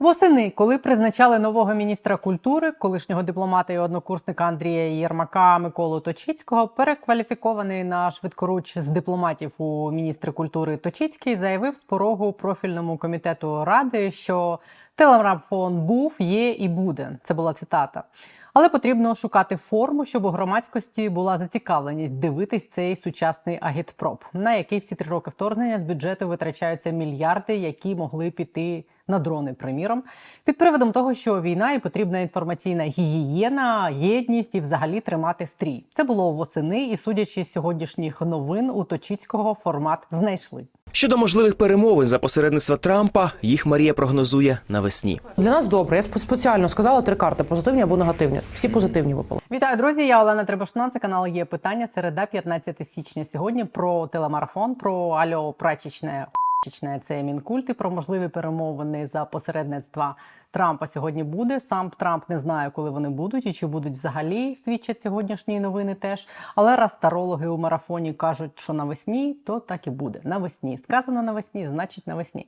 Восени, коли призначали нового міністра культури, колишнього дипломата і однокурсника Андрія Єрмака Миколу Точицького, перекваліфікований на швидкоруч з дипломатів у міністри культури Точицький, заявив з порогу профільному комітету ради, що телемарафон був, є і буде. Це була цитата. Але потрібно шукати форму, щоб у громадськості була зацікавленість дивитись цей сучасний агітпроп, на який всі три роки вторгнення з бюджету витрачаються мільярди, які могли піти на дрони, приміром, під приводом того, що війна і потрібна інформаційна гігієна, єдність і взагалі тримати стрій. Це було восени, і судячи з сьогоднішніх новин, у Точицького формат знайшли. Щодо можливих перемовин за посередництва Трампа, їх Марія прогнозує навесні. Для нас добре. Я сп- спеціально сказала три карти: позитивні або негативні. Всі позитивні випали. Вітаю, друзі! Я Олена Требушна. Це канал є питання. Середа, 15 січня. Сьогодні про телемарафон, про альо прачечне Чечне це мінкульт і про можливі перемовини за посередництва Трампа сьогодні буде. Сам Трамп не знає, коли вони будуть і чи будуть взагалі свідчать сьогоднішні новини теж. Але раз тарологи у марафоні кажуть, що навесні, то так і буде. Навесні сказано навесні, значить навесні.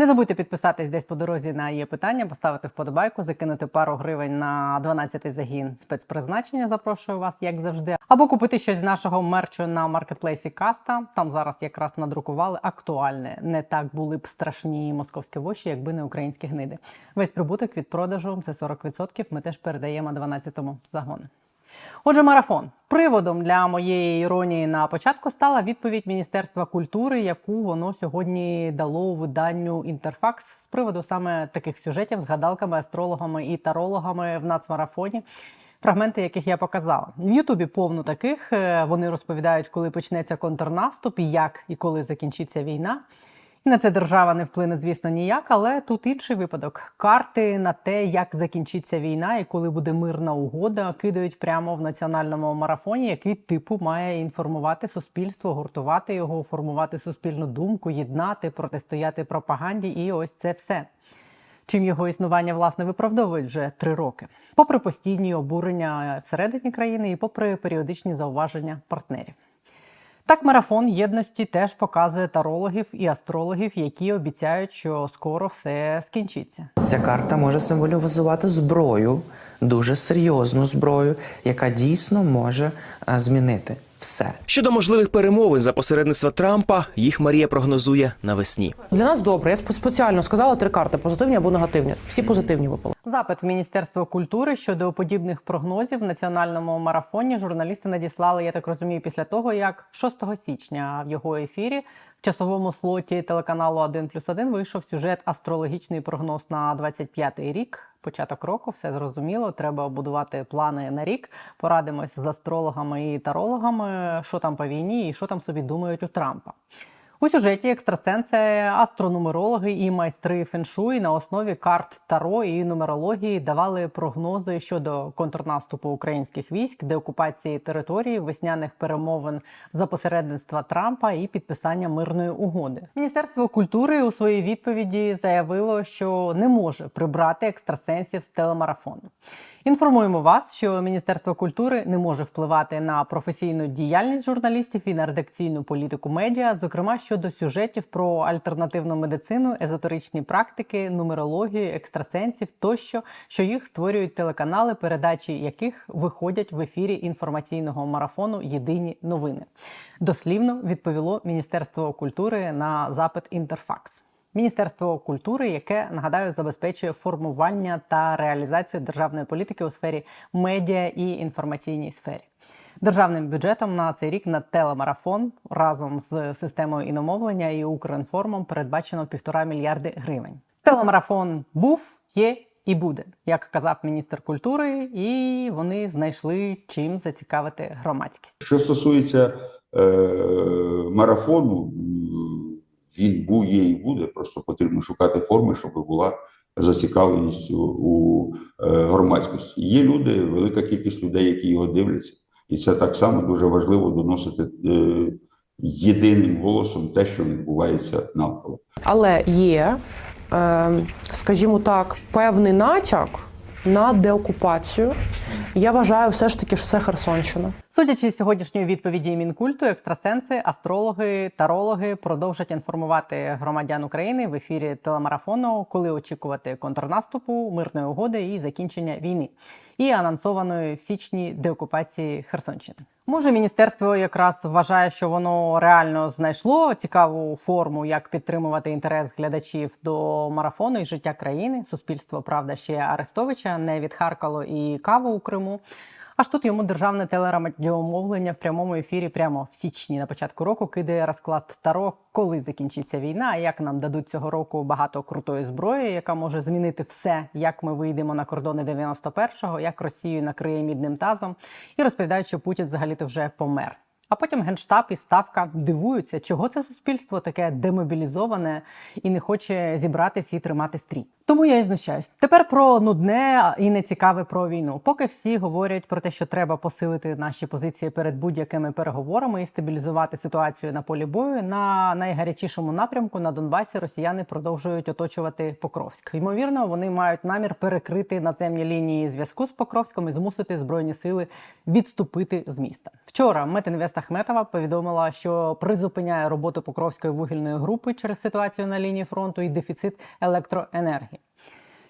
Не забудьте підписатись десь по дорозі на є питання, поставити вподобайку, закинути пару гривень на 12-й загін спецпризначення. Запрошую вас, як завжди. Або купити щось з нашого мерчу на маркетплейсі Каста. Там зараз якраз надрукували актуальне. Не так були б страшні московські воші, якби не українські гниди. Весь прибуток від продажу це 40%, Ми теж передаємо 12-му загону. Отже, марафон приводом для моєї іронії на початку стала відповідь Міністерства культури, яку воно сьогодні дало у виданню Інтерфакс з приводу саме таких сюжетів з гадалками, астрологами і тарологами в нацмарафоні. Фрагменти, яких я показала в Ютубі, повно таких. Е, Вони розповідають, коли почнеться контрнаступ, і як і коли закінчиться війна. І на це держава не вплине, звісно, ніяк, але тут інший випадок. Карти на те, як закінчиться війна і коли буде мирна угода, кидають прямо в національному марафоні, який типу має інформувати суспільство, гуртувати його, формувати суспільну думку, єднати, протистояти пропаганді. І ось це все. Чим його існування власне виправдовують вже три роки, попри постійні обурення всередині країни і попри періодичні зауваження партнерів. Так, марафон єдності теж показує тарологів і астрологів, які обіцяють, що скоро все скінчиться. Ця карта може символізувати зброю, дуже серйозну зброю, яка дійсно може е, змінити все. Щодо можливих перемовин за посередництва Трампа, їх Марія прогнозує навесні. Для нас добре. Я спеціально сказала три карти: позитивні або негативні. Всі позитивні випали. Запит в Міністерство культури щодо подібних прогнозів в національному марафоні журналісти надіслали, я так розумію, після того, як 6 січня в його ефірі в часовому слоті телеканалу 1 плюс 1 вийшов сюжет Астрологічний прогноз на 25-й рік. Початок року, все зрозуміло. Треба будувати плани на рік. Порадимось з астрологами і тарологами, що там по війні і що там собі думають у Трампа. У сюжеті екстрасенси, астрономерологи і майстри феншуй на основі карт Таро і нумерології давали прогнози щодо контрнаступу українських військ, деокупації території, весняних перемовин за посередництва Трампа і підписання мирної угоди. Міністерство культури у своїй відповіді заявило, що не може прибрати екстрасенсів з телемарафону. Інформуємо вас, що Міністерство культури не може впливати на професійну діяльність журналістів і на редакційну політику медіа, зокрема щодо сюжетів про альтернативну медицину, езотеричні практики, нумерологію, екстрасенсів тощо, що їх створюють телеканали, передачі яких виходять в ефірі інформаційного марафону Єдині новини. Дослівно відповіло Міністерство культури на запит Інтерфакс. Міністерство культури, яке нагадаю, забезпечує формування та реалізацію державної політики у сфері медіа і інформаційній сфері. Державним бюджетом на цей рік на телемарафон разом з системою іномовлення і Укрінформом передбачено півтора мільярди гривень. Телемарафон був, є і буде, як казав міністр культури, і вони знайшли чим зацікавити громадськість. Що стосується е, марафону, він був, є і буде. Просто потрібно шукати форми, щоб була зацікавленість у, у е, громадськості. Є люди, велика кількість людей, які його дивляться, і це так само дуже важливо доносити е, єдиним голосом те, що відбувається навколо. Але є, е, скажімо так, певний натяк на деокупацію Я вважаю все ж таки, що це Херсонщина. Судячи з сьогоднішньої відповіді Мінкульту, екстрасенси, астрологи, тарологи продовжать інформувати громадян України в ефірі телемарафону, коли очікувати контрнаступу, мирної угоди і закінчення війни, і анонсованої в січні деокупації Херсонщини. Може, міністерство якраз вважає, що воно реально знайшло цікаву форму, як підтримувати інтерес глядачів до марафону і життя країни. Суспільство правда ще Арестовича не відхаркало і каву у Криму. Аж тут йому державне телерадіомовлення в прямому ефірі прямо в січні на початку року кидає розклад Таро, коли закінчиться війна, як нам дадуть цього року багато крутої зброї, яка може змінити все, як ми вийдемо на кордони 91-го, як Росію накриє мідним тазом, і розповідають, що Путін взагалі-то вже помер. А потім генштаб і ставка дивуються, чого це суспільство таке демобілізоване і не хоче зібратись і тримати стрій. Тому я і знущаюсь. Тепер про нудне і нецікаве про війну. Поки всі говорять про те, що треба посилити наші позиції перед будь-якими переговорами і стабілізувати ситуацію на полі бою. На найгарячішому напрямку на Донбасі росіяни продовжують оточувати Покровськ. Ймовірно, вони мають намір перекрити наземні лінії зв'язку з Покровськом і змусити збройні сили відступити з міста. Вчора Метинвест Ахметова повідомила, що призупиняє роботу Покровської вугільної групи через ситуацію на лінії фронту і дефіцит електроенергії.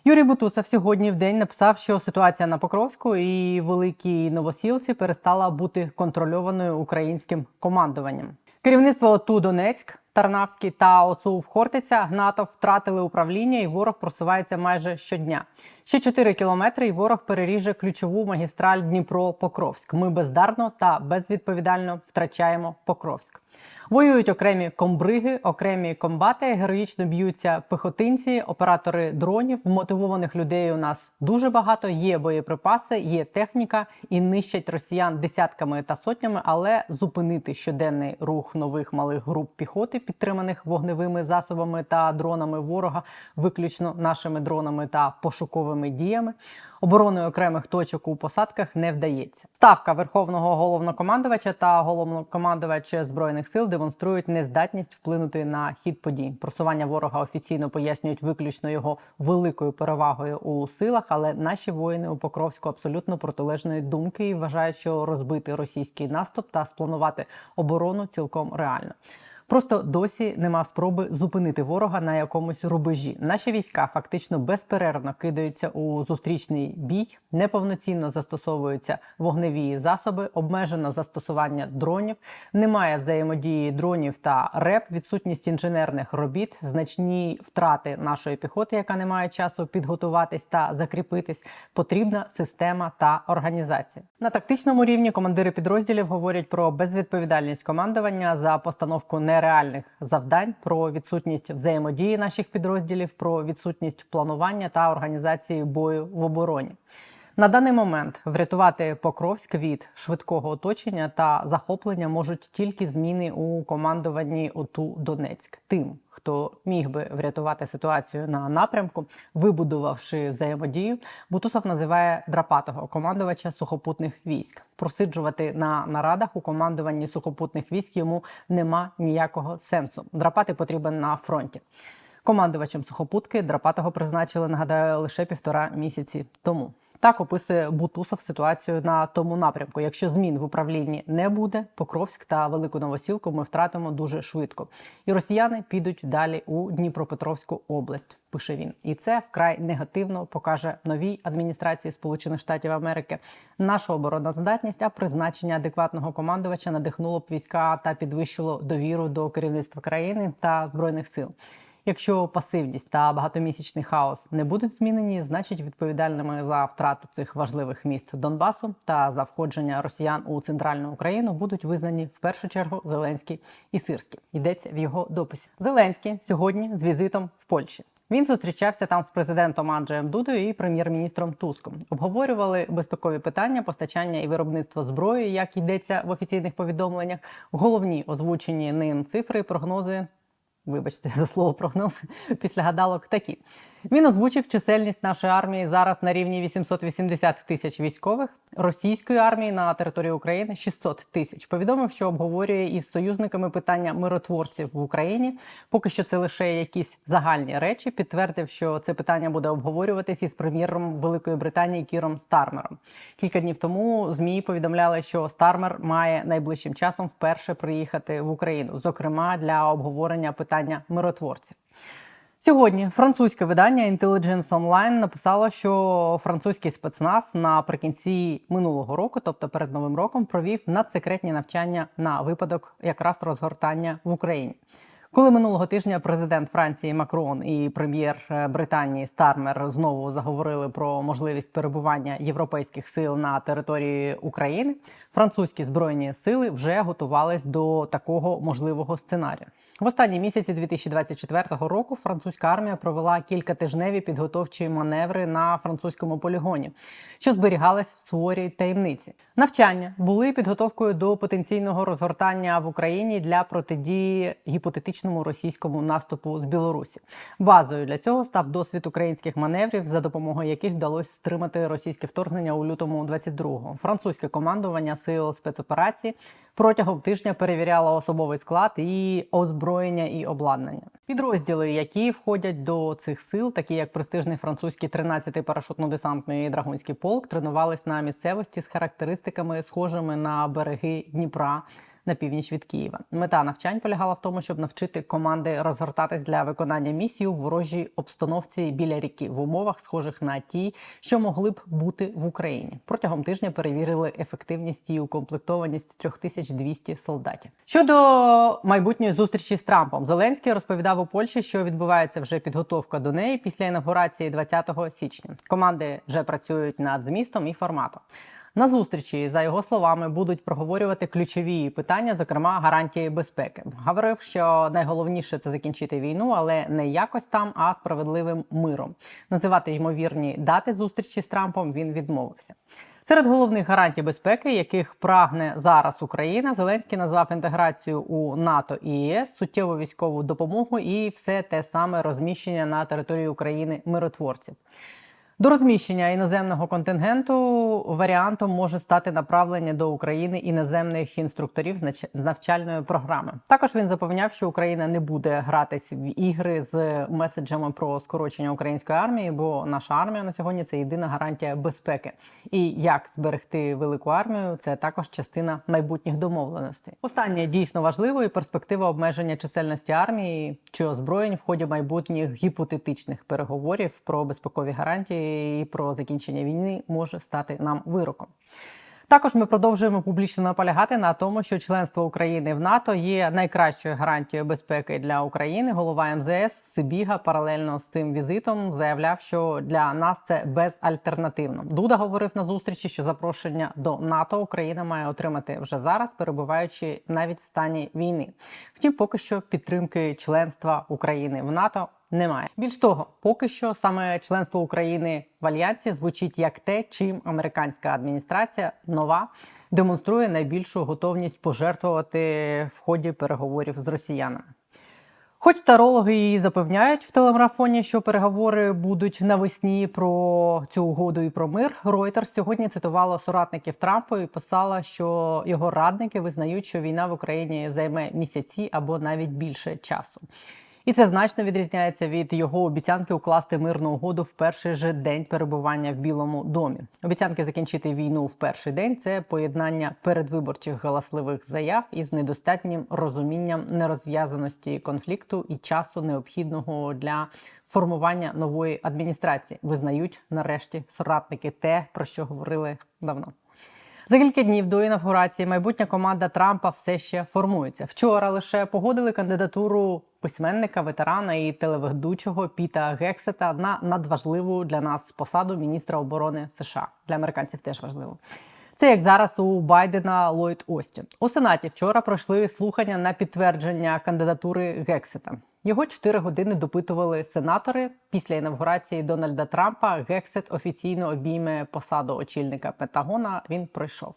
Юрій Бутусов сьогодні в день написав, що ситуація на Покровську і великій новосілці перестала бути контрольованою українським командуванням. Керівництво ОТУ Донецьк, Тарнавський та ОЦУ в Хортиця Гнатов втратили управління, і ворог просувається майже щодня. Ще 4 кілометри, і ворог переріже ключову магістраль Дніпро-Покровськ. Ми бездарно та безвідповідально втрачаємо Покровськ. Воюють окремі комбриги, окремі комбати, героїчно б'ються пехотинці, оператори дронів. Мотивованих людей у нас дуже багато. Є боєприпаси, є техніка і нищать росіян десятками та сотнями, але зупинити щоденний рух нових малих груп піхоти, підтриманих вогневими засобами та дронами ворога, виключно нашими дронами та пошуковими діями. Обороною окремих точок у посадках не вдається. Ставка верховного головнокомандувача та головнокомандувача збройних сил демонструють нездатність вплинути на хід подій. Просування ворога офіційно пояснюють виключно його великою перевагою у силах, але наші воїни у Покровську абсолютно протилежної думки і вважають, що розбити російський наступ та спланувати оборону цілком реально. Просто досі нема спроби зупинити ворога на якомусь рубежі. Наші війська фактично безперервно кидаються у зустрічний бій, неповноцінно застосовуються вогневі засоби, обмежено застосування дронів, немає взаємодії дронів та РЕП, відсутність інженерних робіт, значні втрати нашої піхоти, яка не має часу підготуватись та закріпитись. Потрібна система та організація. На тактичному рівні командири підрозділів говорять про безвідповідальність командування за постановку нереальних завдань, про відсутність взаємодії наших підрозділів, про відсутність планування та організації бою в обороні. На даний момент врятувати Покровськ від швидкого оточення та захоплення можуть тільки зміни у командуванні ОТУ Донецьк. Тим, хто міг би врятувати ситуацію на напрямку, вибудувавши взаємодію, Бутусов називає драпатого командувача сухопутних військ. Просиджувати на нарадах у командуванні сухопутних військ йому нема ніякого сенсу. Драпати потрібен на фронті. Командувачем сухопутки Драпатого призначили, нагадаю, лише півтора місяці тому. Так описує Бутусов ситуацію на тому напрямку. Якщо змін в управлінні не буде, Покровськ та Велику Новосілку ми втратимо дуже швидко. І росіяни підуть далі у Дніпропетровську область. Пише він, і це вкрай негативно покаже новій адміністрації Сполучених Штатів Америки нашу обороноздатність, а призначення адекватного командувача надихнуло б війська та підвищило довіру до керівництва країни та збройних сил. Якщо пасивність та багатомісячний хаос не будуть змінені, значить відповідальними за втрату цих важливих міст Донбасу та за входження росіян у центральну Україну будуть визнані в першу чергу Зеленський і Сирський. Йдеться в його дописі. Зеленський сьогодні з візитом в Польщі. Він зустрічався там з президентом Анджеєм Дудою і прем'єр-міністром Туском. Обговорювали безпекові питання, постачання і виробництво зброї, як йдеться в офіційних повідомленнях. Головні озвучені ним цифри прогнози вибачте за слово прогноз після гадалок такі. Він озвучив чисельність нашої армії зараз на рівні 880 тисяч військових, російської армії на території України 600 тисяч. Повідомив, що обговорює із союзниками питання миротворців в Україні. Поки що це лише якісь загальні речі. Підтвердив, що це питання буде обговорюватись із прем'єром Великої Британії Кіром Стармером. Кілька днів тому змі повідомляли, що Стармер має найближчим часом вперше приїхати в Україну, зокрема для обговорення питання миротворців. Сьогодні французьке видання Intelligence Online написало, що французький спецназ наприкінці минулого року, тобто перед новим роком, провів надсекретні навчання на випадок якраз розгортання в Україні. Коли минулого тижня президент Франції Макрон і прем'єр е, Британії Стармер знову заговорили про можливість перебування європейських сил на території України, французькі збройні сили вже готувались до такого можливого сценарію. В останні місяці 2024 року французька армія провела кількатижневі підготовчі маневри на французькому полігоні, що зберігались в суворій таємниці. Навчання були підготовкою до потенційного розгортання в Україні для протидії гіпотетичному російському наступу з Білорусі. Базою для цього став досвід українських маневрів, за допомогою яких вдалося стримати російське вторгнення у лютому 22-го. Французьке командування сил спецоперації протягом тижня перевіряло особовий склад і озброєння і обладнання. Підрозділи, які входять до цих сил, такі як престижний французький 13-й парашутно-десантний драгунський полк, тренувались на місцевості з характеристиками, схожими на береги Дніпра. На північ від Києва мета навчань полягала в тому, щоб навчити команди розгортатись для виконання місії у ворожій обстановці біля ріки в умовах, схожих на ті, що могли б бути в Україні. Протягом тижня перевірили ефективність і укомплектованість 3200 солдатів. Щодо майбутньої зустрічі з Трампом, Зеленський розповідав у Польщі, що відбувається вже підготовка до неї після інавгурації 20 січня. Команди вже працюють над змістом і форматом. На зустрічі, за його словами, будуть проговорювати ключові питання, зокрема гарантії безпеки. Говорив, що найголовніше це закінчити війну, але не якось там, а справедливим миром. Називати ймовірні дати зустрічі з Трампом він відмовився. Серед головних гарантій безпеки, яких прагне зараз Україна, Зеленський назвав інтеграцію у НАТО і ЄС, суттєву військову допомогу і все те саме розміщення на території України миротворців. До розміщення іноземного контингенту варіантом може стати направлення до України іноземних інструкторів з навчальної програми. Також він запевняв, що Україна не буде гратись в ігри з меседжами про скорочення української армії, бо наша армія на сьогодні це єдина гарантія безпеки. І як зберегти велику армію, це також частина майбутніх домовленостей. Останнє дійсно важливо і перспектива обмеження чисельності армії чи озброєнь в ході майбутніх гіпотетичних переговорів про безпекові гарантії і про закінчення війни може стати нам вироком. Також ми продовжуємо публічно наполягати на тому, що членство України в НАТО є найкращою гарантією безпеки для України. Голова МЗС Сибіга паралельно з цим візитом заявляв, що для нас це безальтернативно. Дуда говорив на зустрічі, що запрошення до НАТО Україна має отримати вже зараз, перебуваючи навіть в стані війни. Втім, поки що підтримки членства України в НАТО немає. Більш того, поки що саме членство України в альянсі звучить як те, чим американська адміністрація нова демонструє найбільшу готовність пожертвувати в ході переговорів з росіянами. Хоч тарологи і запевняють в телемарафоні, що переговори будуть навесні про цю угоду і про мир. Reuters сьогодні цитувала соратників Трампа і писала, що його радники визнають, що війна в Україні займе місяці або навіть більше часу. І це значно відрізняється від його обіцянки укласти мирну угоду в перший же день перебування в Білому домі. Обіцянки закінчити війну в перший день це поєднання передвиборчих галасливих заяв із недостатнім розумінням нерозв'язаності конфлікту і часу необхідного для формування нової адміністрації. Визнають нарешті соратники те, про що говорили давно. За кілька днів до інавгурації майбутня команда Трампа все ще формується. Вчора лише погодили кандидатуру письменника, ветерана і телеведучого Піта Гексета на надважливу для нас посаду міністра оборони США. Для американців теж важливо. Це як зараз у Байдена Ллойд Остін. У Сенаті вчора пройшли слухання на підтвердження кандидатури Гексета. Його 4 години допитували сенатори. Після інавгурації Дональда Трампа Гексет офіційно обійме посаду очільника Пентагона. Він пройшов.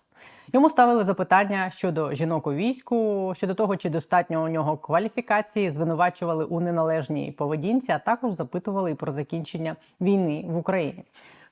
Йому ставили запитання щодо жінок у війську, щодо того, чи достатньо у нього кваліфікації, звинувачували у неналежній поведінці, а також запитували і про закінчення війни в Україні.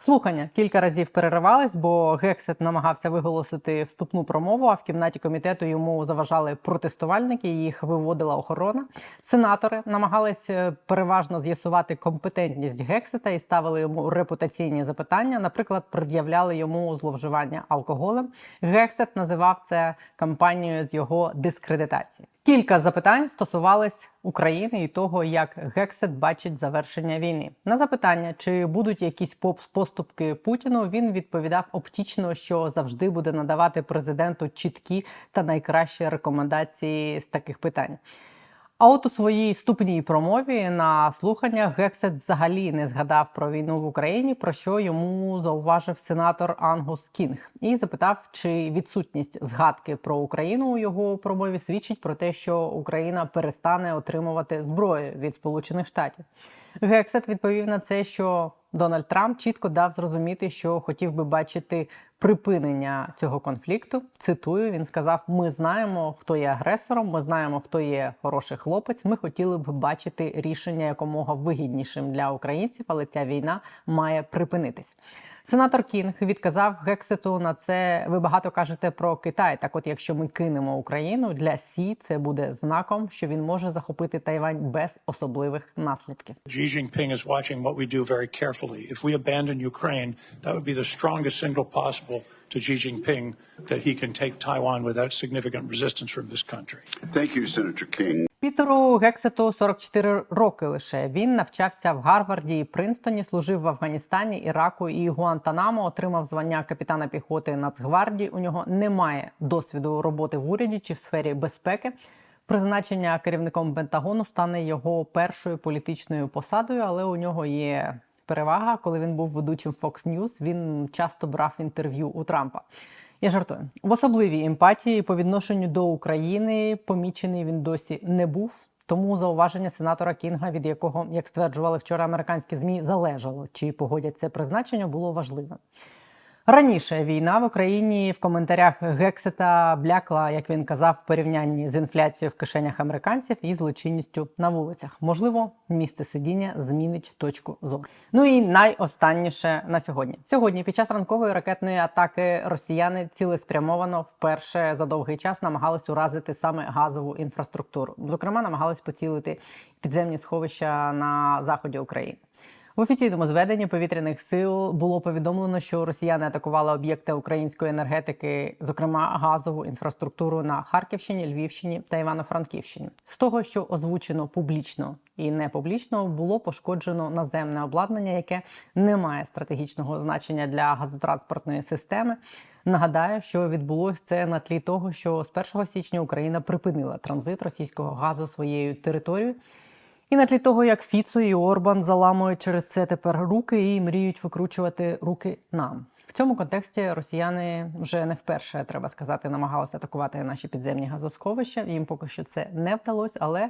Слухання кілька разів переривались, бо Гексет намагався виголосити вступну промову. А в кімнаті комітету йому заважали протестувальники. Їх виводила охорона. Сенатори намагались е, переважно з'ясувати компетентність Гексета і ставили йому репутаційні запитання. Наприклад, пред'являли йому зловживання алкоголем. Гексет називав це кампанією з його дискредитації. Кілька запитань стосувались України і того, як Гексет бачить завершення війни. На запитання, чи будуть якісь поступки Путіну, він відповідав оптічно, що завжди буде надавати президенту чіткі та найкращі рекомендації з таких питань. А от у своїй вступній промові на слуханнях Гексет взагалі не згадав про війну в Україні, про що йому зауважив сенатор Ангус Кінг, і запитав, чи відсутність згадки про Україну у його промові свідчить про те, що Україна перестане отримувати зброю від Сполучених Штатів. Гексет відповів на це, що Дональд Трамп чітко дав зрозуміти, що хотів би бачити припинення цього конфлікту. Цитую, він сказав: Ми знаємо, хто є агресором, ми знаємо, хто є хороший хлопець. Ми хотіли б бачити рішення якомога вигіднішим для українців, але ця війна має припинитись. Сенатор Кінг відказав Гексету на це. Ви багато кажете про Китай. Так, от, якщо ми кинемо Україну для Сі, це буде знаком, що він може захопити Тайвань без особливих наслідків. Ukraine, that would be the strongest signal possible to Xi Jinping that he can take Taiwan without significant resistance from this country. Thank you, Senator King. Пітеру Гексету 44 роки лише. Він навчався в Гарварді і Принстоні, служив в Афганістані, Іраку і Гуантанамо. Отримав звання капітана піхоти Нацгвардії. У нього немає досвіду роботи в уряді чи в сфері безпеки. Призначення керівником Пентагону стане його першою політичною посадою, але у нього є перевага. Коли він був ведучим Fox News, він часто брав інтерв'ю у Трампа. Я жартую в особливій емпатії по відношенню до України помічений він досі не був. Тому зауваження сенатора Кінга, від якого, як стверджували вчора американські змі, залежало чи погодять це призначення, було важливим. Раніше війна в Україні в коментарях Гексета блякла, як він казав, в порівнянні з інфляцією в кишенях американців і злочинністю на вулицях. Можливо, місце сидіння змінить точку зору. Ну і найостанніше на сьогодні. Сьогодні, під час ранкової ракетної атаки, росіяни цілеспрямовано вперше за довгий час намагались уразити саме газову інфраструктуру. Зокрема, намагались поцілити підземні сховища на заході України. В офіційному зведенні повітряних сил було повідомлено, що росіяни атакували об'єкти української енергетики, зокрема газову інфраструктуру на Харківщині, Львівщині та Івано-Франківщині. З того, що озвучено публічно і не публічно, було пошкоджено наземне обладнання, яке не має стратегічного значення для газотранспортної системи. Нагадаю, що відбулось це на тлі того, що з 1 січня Україна припинила транзит російського газу своєю територією. І на тлі того, як Фіцо і Орбан заламують через це тепер руки і мріють викручувати руки нам. В цьому контексті росіяни вже не вперше треба сказати, намагалися атакувати наші підземні газосховища. Їм поки що це не вдалося, але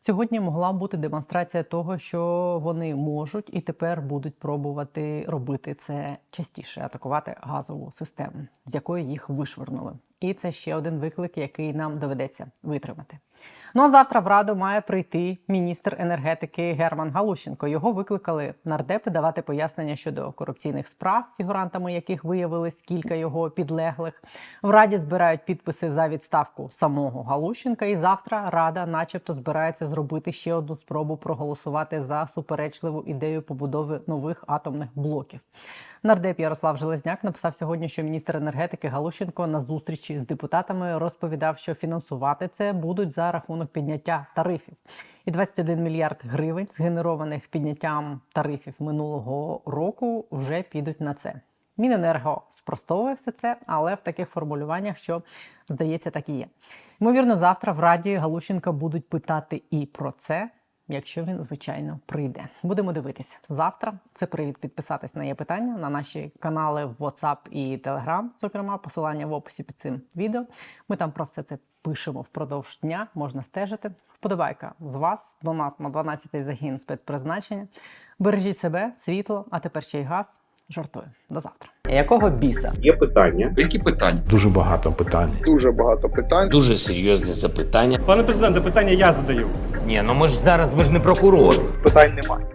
сьогодні могла бути демонстрація того, що вони можуть і тепер будуть пробувати робити це частіше атакувати газову систему, з якої їх вишвернули. І це ще один виклик, який нам доведеться витримати. Ну а завтра в Раду має прийти міністр енергетики Герман Галущенко. Його викликали нардепи давати пояснення щодо корупційних справ, фігурантами яких виявилось кілька його підлеглих. В раді збирають підписи за відставку самого Галущенка. І завтра рада, начебто, збирається зробити ще одну спробу проголосувати за суперечливу ідею побудови нових атомних блоків. Нардеп Ярослав Железняк написав сьогодні, що міністр енергетики Галущенко на зустрічі з депутатами розповідав, що фінансувати це будуть за рахунок підняття тарифів. І 21 мільярд гривень, згенерованих підняттям тарифів минулого року, вже підуть на це. Міненерго спростовує все це, але в таких формулюваннях, що здається, так і є. Ймовірно, завтра в Раді Галущенка будуть питати і про це. Якщо він, звичайно, прийде. Будемо дивитися завтра. Це привід підписатись на є питання на наші канали в WhatsApp і Telegram, зокрема, посилання в описі під цим відео. Ми там про все це пишемо впродовж дня, можна стежити. Вподобайка з вас, донат на 12-й загін спецпризначення. Бережіть себе, світло, а тепер ще й газ. Жартую. До завтра. Якого біса? Є питання. Які питання? Дуже багато питань. Дуже багато питань. Дуже серйозні запитання. Пане президенте, питання я задаю. Ні, ну ми ж зараз ви ж не прокурор. Питань немає.